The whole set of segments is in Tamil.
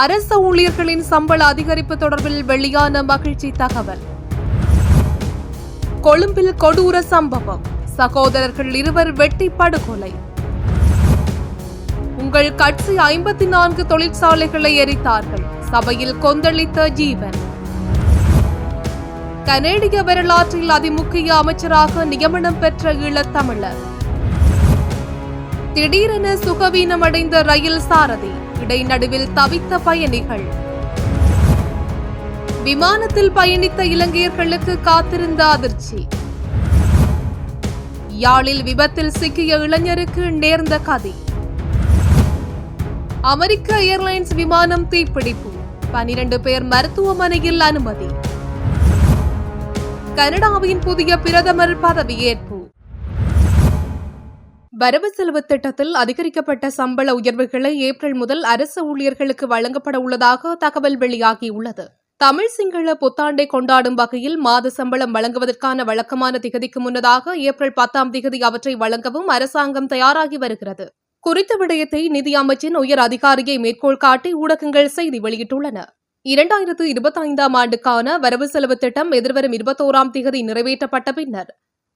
அரசு ஊழியர்களின் சம்பள அதிகரிப்பு தொடர்பில் வெளியான மகிழ்ச்சி தகவல். கொழும்பில் கொடூர சம்பவம். சகோதரர்கள் இருவர் வெட்டி படுகொலை. உங்கள் கட்சி ஐம்பத்தி நான்கு தொழிற்சாலைகளை எரித்தார்கள். சபையில் கொந்தளித்த ஜீவன். கனேடிய வரலாற்றில் அதிமுக்கிய அமைச்சராக நியமனம் பெற்ற ஈழத்தமிழர். திடீரென சுகவீனமடைந்த ரயில் சாரதி. இடைநடுவில் தவித்த பயணிகள். விமானத்தில் பயணித்த இலங்கையர்களுக்கு காத்திருந்த அதிர்ச்சி. யாழில் விபத்தில் சிக்கிய இளைஞருக்கு நேர்ந்த கதி. அமெரிக்க ஏர்லைன்ஸ் விமானம் தீப்பிடிப்பு. பனிரண்டு பேர் மருத்துவமனையில் அனுமதி. கனடாவின் புதிய பிரதமர் பதவியேற்பு. வரவு செலவு திட்டத்தில் அதிகரிக்கப்பட்ட சம்பள உயர்வுகளை ஏப்ரல் முதல் அரசு ஊழியர்களுக்கு வழங்கப்பட உள்ளதாக தகவல் வெளியாகியுள்ளது. தமிழ் சிங்கள புத்தாண்டை கொண்டாடும் வகையில் மாத சம்பளம் வழங்குவதற்கான வழக்கமான திகதிக்கு முன்னதாக ஏப்ரல் பத்தாம் திகதி அவற்றை வழங்கவும் அரசாங்கம் தயாராகி வருகிறது. குறித்த விடயத்தை நிதி அமைச்சின் உயர் அதிகாரியை மேற்கோள் காட்டி ஊடகங்கள் செய்தி வெளியிட்டுள்ளன. இரண்டாயிரத்து இருபத்தைந்தாம் ஆண்டுக்கான வரவு செலவு திட்டம் எதிர்வரும் இருபத்தோராம் திகதி நிறைவேற்றப்பட்ட பின்னர்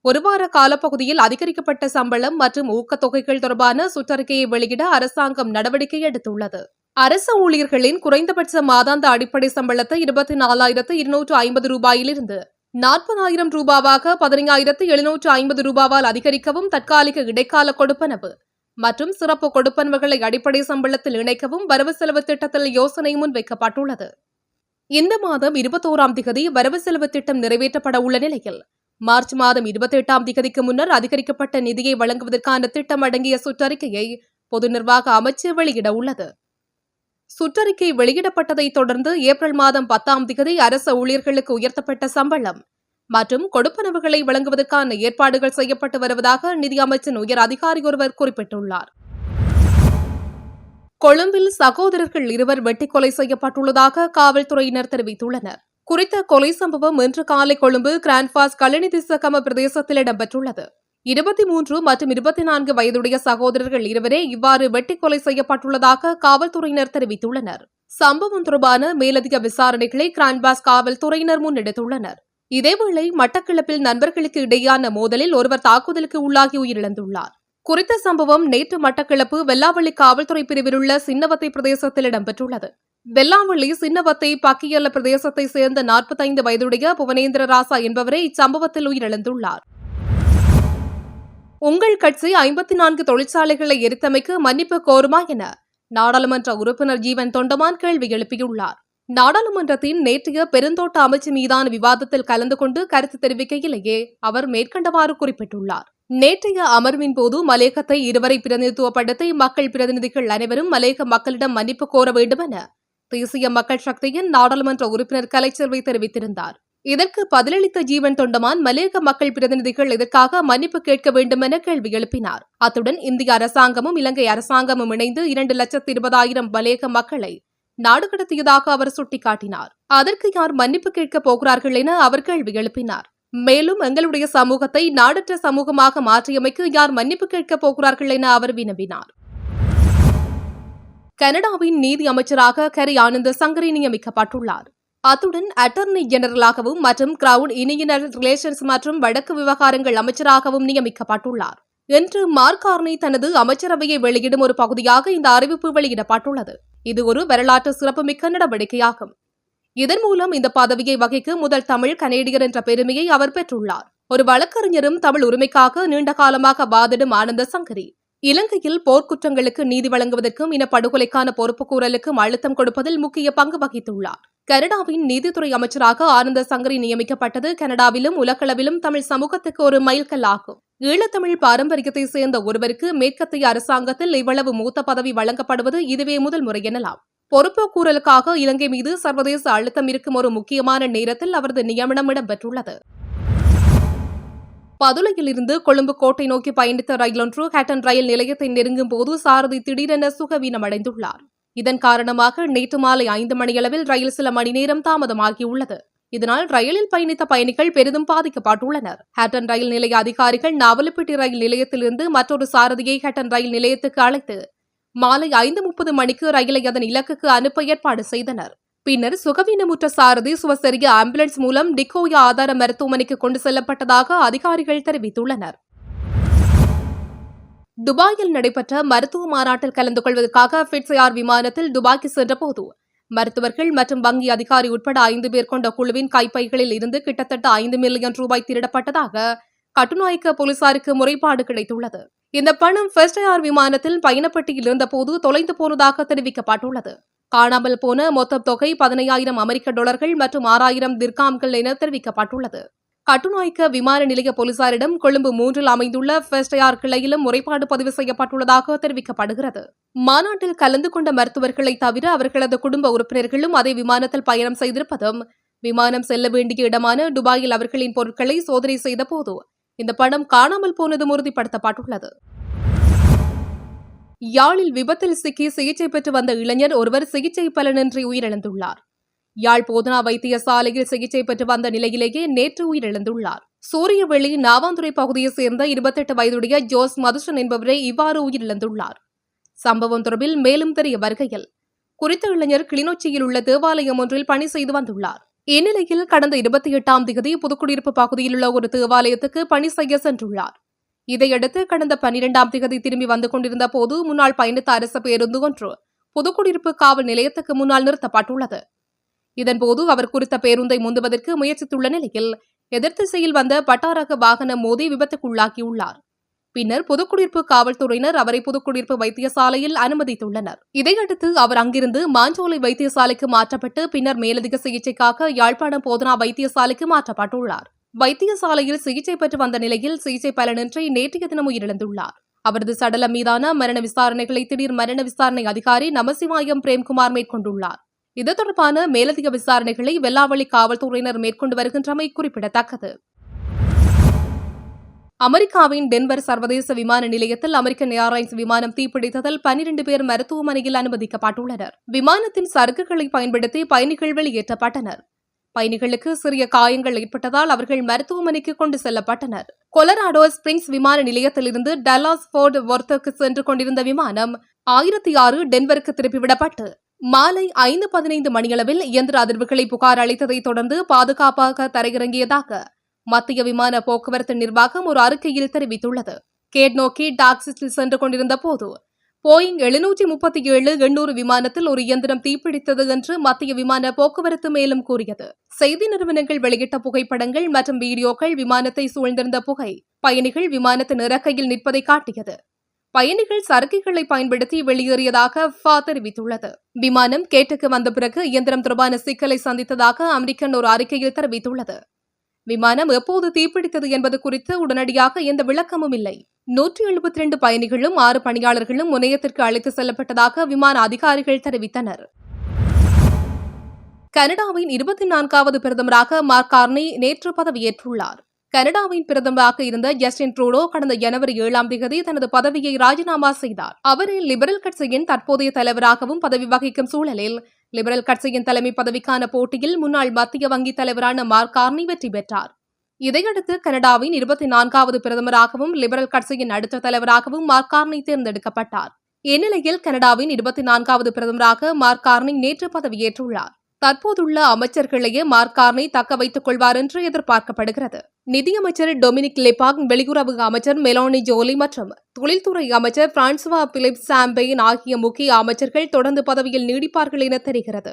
ஒரு வார காலப்பகுதியில் அதிகரிக்கப்பட்ட சம்பளம் மற்றும் ஊக்கத்தொகைகள் தொடர்பான சுற்றறிக்கையை வெளியிட அரசாங்கம் நடவடிக்கை எடுத்துள்ளது. அரசு ஊழியர்களின் குறைந்தபட்ச மாதாந்த அடிப்படை சம்பளத்தை இருபத்தி நாலாயிரத்து இருநூற்று ஐம்பது ரூபாயிலிருந்து நாற்பதாயிரம் ரூபாவாக பதினையாயிரத்து எழுநூற்று ஐம்பது ரூபாவால் அதிகரிக்கவும் தற்காலிக இடைக்கால கொடுப்பனவு மற்றும் சிறப்பு கொடுப்பனவுகளை அடிப்படை சம்பளத்தில் இணைக்கவும் வரவு செலவு திட்டத்தில் யோசனை முன்வைக்கப்பட்டுள்ளது. இந்த மாதம் இருபத்தோராம் திகதி வரவு செலவு திட்டம் நிறைவேற்றப்பட உள்ள நிலையில் மார்ச் மாதம் இருபத்தி எட்டாம் திகதிக்கு முன்னர் அதிகரிக்கப்பட்ட நிதியை வழங்குவதற்கான திட்டம் அடங்கிய சுற்றறிக்கையை பொது நிர்வாக அமைச்சு வெளியிட உள்ளது. சுற்றறிக்கை வெளியிடப்பட்டதைத் தொடர்ந்து ஏப்ரல் மாதம் பத்தாம் திகதி அரச ஊழியர்களுக்கு உயர்த்தப்பட்ட சம்பளம் மற்றும் கொடுப்பனவுகளை வழங்குவதற்கான ஏற்பாடுகள் செய்யப்பட்டு வருவதாக நிதி அமைச்சின் உயர் அதிகாரி ஒருவர் குறிப்பிட்டுள்ளார். கொழும்பில் சகோதரர்கள் இருவர் வெட்டிக் கொலை செய்யப்பட்டுள்ளதாக காவல்துறையினர் தெரிவித்துள்ளனர். குறித்த கொலை சம்பவம் இன்று காலை கொழும்பு கிராண்ட்பாஸ் கலனிதிசகம பிரதேசத்தில் இடம்பெற்றுள்ளது. இருபத்தி மூன்று மற்றும் இருபத்தி நான்கு வயதுடைய சகோதரர்கள் இருவரே இவ்வாறு வெட்டிக் கொலை செய்யப்பட்டுள்ளதாக காவல்துறையினர் தெரிவித்துள்ளனர். சம்பவம் தொடர்பான மேலதிக விசாரணைகளை கிராண்ட்பாஸ் காவல்துறையினர் முன்னெடுத்துள்ளனர். இதேவேளை மட்டக்களப்பில் நண்பர்களுக்கு இடையான மோதலில் ஒருவர் தாக்குதலுக்கு உள்ளாகி உயிரிழந்துள்ளார். குறித்த சம்பவம் நேற்று மட்டக்களப்பு வெல்லாவள்ளி காவல்துறை பிரிவில் உள்ள சின்னவத்தை பிரதேசத்தில் இடம்பெற்றுள்ளது. வெல்லாவள்ளி சின்னவத்தை பக்கியல்ல பிரதேசத்தை சேர்ந்த நாற்பத்தைந்து வயதுடைய புவனேந்திர ராசா என்பவரே இச்சம்பவத்தில் உயிரிழந்துள்ளார். உங்கள் கட்சி ஐம்பத்தி நான்கு தொழிற்சாலைகளை எரித்தமைக்கு மன்னிப்பு கோருமா என நாடாளுமன்ற உறுப்பினர் ஜீவன் தொண்டமான் கேள்வி எழுப்பியுள்ளார். நாடாளுமன்றத்தின் நேற்றைய பெருந்தோட்ட அமைச்சு மீதான விவாதத்தில் கலந்து கொண்டு கருத்து தெரிவிக்கையிலேயே அவர் மேற்கண்டவாறு குறிப்பிட்டுள்ளார். நேற்றைய அமர்வின் போது மலேகத்தை இருவரை பிரதிநிதித்துவப்படுத்தி மக்கள் பிரதிநிதிகள் அனைவரும் மலேக மக்களிடம் மன்னிப்பு கோர வேண்டும் என தேசிய மக்கள் சக்தியின் நாடாளுமன்ற உறுப்பினர் கலைச்செல்வி தெரிவித்திருந்தார். இதற்கு பதிலளித்த ஜீவன் தொண்டமான் மலேக மக்கள் பிரதிநிதிகள் இதற்காக மன்னிப்பு கேட்க வேண்டும் என கேள்வி எழுப்பினார். அத்துடன் இந்திய அரசாங்கமும் இலங்கை அரசாங்கமும் இணைந்து இரண்டு லட்சத்து இருபதாயிரம் மலேக மக்களை நாடு கடத்தியதாக அவர் சுட்டிக்காட்டினார். அதற்கு யார் மன்னிப்பு கேட்கப் போகிறார்கள் என அவர் கேள்வி எழுப்பினார். மேலும் எங்களுடைய சமூகத்தை நாடற்ற சமூகமாக மாற்றியமைக்கு யார் மன்னிப்பு கேட்கப் போகிறார்கள் என அவர் வினவினார். கனடாவின் நீதி அமைச்சராக கரி ஆனந்த சங்கரி நியமிக்கப்பட்டுள்ளார். அத்துடன் அட்டர்னி ஜெனரலாகவும் மற்றும் கிரவுன் இணையினர் ரிலேஷன்ஸ் மற்றும் வடக்கு விவகாரங்கள் அமைச்சராகவும் நியமிக்கப்பட்டுள்ளார். இன்று மார்கார்னி தனது அமைச்சரவையை வெளியிடும் ஒரு பகுதியாக இந்த அறிவிப்பு வெளியிடப்பட்டுள்ளது. இது ஒரு வரலாற்று சிறப்புமிக்க நடவடிக்கையாகும். இதன் மூலம் இந்த பதவியை வகிக்க முதல் தமிழ் கனேடியர் என்ற பெருமையை அவர் பெற்றுள்ளார். ஒரு வழக்கறிஞரும் தமிழ் உரிமைக்காக நீண்ட காலமாக வாதிடும் ஆனந்த சங்கரி இலங்கையில் போர்க்குற்றங்களுக்கு நீதி வழங்குவதற்கும் இனப்படுகொலைக்கான பொறுப்புக்கூறலுக்கும் அழுத்தம் கொடுப்பதில் முக்கிய பங்கு வகித்துள்ளார். கனடாவின் நீதித்துறை அமைச்சராக ஆனந்த சங்கரி நியமிக்கப்பட்டது கனடாவிலும் உலகளவிலும் தமிழ் சமூகத்துக்கு ஒரு மைல்கல் ஆகும். ஈழத்தமிழ் பாரம்பரியத்தை சேர்ந்த ஒருவருக்கு மேற்கத்திய அரசாங்கத்தில் இவ்வளவு மூத்த பதவி வழங்கப்படுவது இதுவே முதல் முறை எனலாம். பொறுப்புக்கூறலுக்காக இலங்கை மீது சர்வதேச அழுத்தம் இருக்கும் ஒரு முக்கியமான நேரத்தில் அவரது நியமனம் இடம்பெற்றுள்ளது. பதுளையில் இருந்து கொழும்பு கோட்டை நோக்கி பயணித்த ரயிலொன்று ஹேட்டன் ரயில் நிலையத்தை நெருங்கும் போது சாரதி திடீரென சுகவீனமடைந்துள்ளார். இதன் காரணமாக நேற்று மாலை ஐந்து மணியளவில் ரயில் சில மணி நேரம் தாமதமாகியுள்ளது. இதனால் ரயிலில் பயணித்த பயணிகள் பெரிதும் பாதிக்கப்பட்டுள்ளனர். ஹேட்டன் ரயில் நிலைய அதிகாரிகள் நாவலப்பிட்டி ரயில் நிலையத்திலிருந்து மற்றொரு சாரதியை ஹேட்டன் ரயில் நிலையத்துக்கு அழைத்து மாலை ஐந்து முப்பது மணிக்கு ரயிலை அதன் இலக்குக்கு அனுப்ப ஏற்பாடு செய்தனர். பின்னர் சுகவீனமுற்ற சாரதி சுவசெரிய ஆம்புலன்ஸ் மூலம் டிகோயா ஆதார மருத்துவமனைக்கு கொண்டு செல்லப்பட்டதாக அதிகாரிகள் தெரிவித்துள்ளனர். துபாயில் நடைபெற்ற மருத்துவ மாநாட்டில் கலந்து கொள்வதற்காக பிட்ஸ்ஏர் விமானத்தில் துபாய்க்கு சென்றபோது மருத்துவர்கள் மற்றும் வங்கி அதிகாரி உட்பட ஐந்து பேர் கொண்ட குழுவின் கைப்பைகளில் இருந்து கிட்டத்தட்ட ஐந்து மில்லியன் ரூபாய் திருடப்பட்டதாக கட்டுநாயக்க போலீசாருக்கு முறைப்பாடு கிடைத்துள்ளது. இந்த பணம் ஃபர்ஸ்ட் ஏர் விமானத்தில் பயணப்பட்டியில் இருந்தபோது தொலைந்து போனதாக தெரிவிக்கப்பட்டுள்ளது. காணாமல் போன மொத்த தொகை பதினையாயிரம் அமெரிக்க டாலர்கள் மற்றும் ஆறாயிரம் திர்காம்கள் என தெரிவிக்கப்பட்டுள்ளது. கட்டுநாய்க்க விமான நிலைய போலீசாரிடம் கொழும்பு மூன்றில் அமைந்துள்ள ஃபர்ஸ்ட் ஏர் கிளையிலும் முறைப்பாடு பதிவு செய்யப்பட்டுள்ளதாக தெரிவிக்கப்படுகிறது. மாநாட்டில் கலந்து கொண்ட மருத்துவர்களை தவிர அவர்களது குடும்ப உறுப்பினர்களும் அதே விமானத்தில் பயணம் செய்திருப்பதும் விமானம் செல்ல வேண்டிய இடமான துபாயில் அவர்களின் பொருட்களை சோதனை செய்தபோது இந்த பணம் காணாமல் போனதும் உறுதிப்படுத்தப்பட்டுள்ளது. யாழில் விபத்தில் சிக்கி சிகிச்சை பெற்று வந்த இளைஞர் ஒருவர் சிகிச்சை பலனின்றி உயிரிழந்துள்ளார். யாழ் போதனா வைத்தியசாலையில் சிகிச்சை பெற்று வந்த நிலையிலேயே நேற்று உயிரிழந்துள்ளார். சூரியவெளி நாவாந்துறை பகுதியைச் சேர்ந்த இருபத்தெட்டு வயதுடைய ஜோஸ் மதுசன் என்பவரே இவ்வாறு உயிரிழந்துள்ளார். சம்பவம் தொடர்பில் மேலும் தெரிய வருகையில் குறித்த இளைஞர் கிளிநொச்சியில் உள்ள தேவாலயம் ஒன்றில் பணி செய்து வந்துள்ளார். இந்நிலையில் கடந்த இருபத்தி எட்டாம் தேதி புதுக்குடியிருப்பு பகுதியில் உள்ள ஒரு தேவாலயத்துக்கு பணி செய்ய சென்றுள்ளார். இதையடுத்து கடந்த பன்னிரெண்டாம் தேதி திரும்பி வந்து கொண்டிருந்த போது முன்னாள் பயணித்த அரசு பேருந்து ஒன்று புதுக்குடியிருப்பு காவல் நிலையத்துக்கு முன்னால் நிறுத்தப்பட்டுள்ளது. இதன்போது அவர் குறித்த பேருந்தை முந்துவதற்கு முயற்சித்துள்ள நிலையில் எதிர்த்திசையில் வந்த பட்டாரக வாகனம் மோதி விபத்துக்குள்ளாக்கியுள்ளார் பின்னர் புதுக்குடியிருப்பு காவல்துறையினர் அவரை புதுக்குடியிருப்பு வைத்தியசாலையில் அனுமதித்துள்ளனர். இதையடுத்து அவர் அங்கிருந்து மாஞ்சோலை வைத்தியசாலைக்கு மாற்றப்பட்டு பின்னர் மேலதிக சிகிச்சைக்காக யாழ்ப்பாணம் போதனா வைத்தியசாலைக்கு மாற்றப்பட்டுள்ளார். வைத்தியசாலையில் சிகிச்சை பெற்று வந்த நிலையில் சிகிச்சை பலனின்றி நேற்றைய தினம் உயிரிழந்துள்ளார். அவரது சடலம் மீதான மரண விசாரணைகளை திடீர் மரண விசாரணை அதிகாரி நமசிவாயம் பிரேம்குமார் மேற்கொண்டுள்ளார். இது தொடர்பான மேலதிக விசாரணைகளை வெள்ளாவளி காவல்துறையினர் மேற்கொண்டு வருகின்றமை குறிப்பிடத்தக்கது. அமெரிக்காவின் டென்வர் சர்வதேச விமான நிலையத்தில் அமெரிக்கன் ஏர்லைன்ஸ் விமானம் தீப்பிடித்ததில் பனிரண்டு பேர் மருத்துவமனையில் அனுமதிக்கப்பட்டுள்ளனர். விமானத்தின் சரக்குகளை பயன்படுத்தி பயணிகள் வெளியேற்றப்பட்டனர். பயணிகளுக்கு சிறிய காயங்கள் ஏற்பட்டதால் அவர்கள் மருத்துவமனைக்கு கொண்டு செல்லப்பட்டனர். கொலராடோ ஸ்பிரிங்ஸ் விமான நிலையத்திலிருந்து டல்லாஸ் போர்ட் ஒர்த்துக்கு சென்று கொண்டிருந்த விமானம் ஆயிரத்தி ஆறு டென்வருக்கு திருப்பிவிடப்பட்டு மாலை ஐந்து பதினைந்து மணியளவில் இயந்திர அதிர்வுகளை புகார் அளித்ததை தொடர்ந்து பாதுகாப்பாக தரையிறங்கியதாக மத்திய விமான போக்குவரத்து நிர்வாகம் ஒரு அறிக்கையில் தெரிவித்துள்ளது. கேட் நோக்கி டாக்ஸிஸில் சென்று கொண்டிருந்த போது போயிங் எழுநூற்றி முப்பத்தி ஏழு எண்ணூறு விமானத்தில் ஒரு இயந்திரம் தீப்பிடித்தது என்று மத்திய விமான போக்குவரத்து மேலும் கூறியது. செய்தி நிறுவனங்கள் வெளியிட்ட புகைப்படங்கள் மற்றும் வீடியோக்கள் விமானத்தை சூழ்ந்திருந்த புகை பயணிகள் விமானத்தின் இறக்கையில் நிற்பதை காட்டியது. பயணிகள் சரக்குகளை பயன்படுத்தி வெளியேறியதாக ஃபா தெரிவித்துள்ளது. விமானம் கேட்டுக்கு வந்த பிறகு இயந்திரம் தொடர்பான சிக்கலை சந்தித்ததாக அமெரிக்கன் ஒரு அறிக்கையில் தெரிவித்துள்ளது. விமானம் எப்போது தீப்பிடித்தது என்பது குறித்து உடனடியாக எந்த விளக்கமும் இல்லை. நூற்றி எழுபத்தி ரெண்டு பயணிகளும் ஆறு பணியாளர்களும் முனையத்திற்கு அழைத்து செல்லப்பட்டதாக விமான அதிகாரிகள் தெரிவித்தனர். கனடாவின் இருபத்தி நான்காவது பிரதமராக மார்க் கார்னி நேற்று பதவியேற்றுள்ளார். கனடாவின் பிரதமராக இருந்த ஜஸ்டின் ட்ரூடோ கடந்த ஜனவரி ஏழாம் தேதி தனது பதவியை ராஜினாமா செய்தார். அவரே லிபரல் கட்சியின் தற்போதைய தலைவராகவும் பதவி வகிக்கும் சூழலில் லிபரல் கட்சியின் தலைமை பதவிக்கான போட்டியில் முன்னாள் மத்திய வங்கி தலைவரான மார்க் கார்னி வெற்றி பெற்றார். இதையடுத்து கனடாவின் இருபத்தி நான்காவது பிரதமராகவும் லிபரல் கட்சியின் அடுத்த தலைவராகவும் மார்க் கார்னி தேர்ந்தெடுக்கப்பட்டார். இந்நிலையில் கனடாவின் இருபத்தி நான்காவது பிரதமராக மார்க் கார்னி நேற்று பதவியேற்றுள்ளார். தற்போதுள்ள அமைச்சர்களையே மார்க் கார்னி தக்க வைத்துக் கொள்வார் என்று எதிர்பார்க்கப்படுகிறது. நிதியமைச்சர் டொமினிக் லெபாக் வெளியுறவு அமைச்சர் மெலோனி ஜோலி மற்றும் தொழில்துறை அமைச்சர் பிரான்சுவா பிலிப் சாம்பெயின் ஆகிய முக்கிய அமைச்சர்கள் தொடர்ந்து பதவியில் நீடிப்பார்கள் என தெரிகிறது.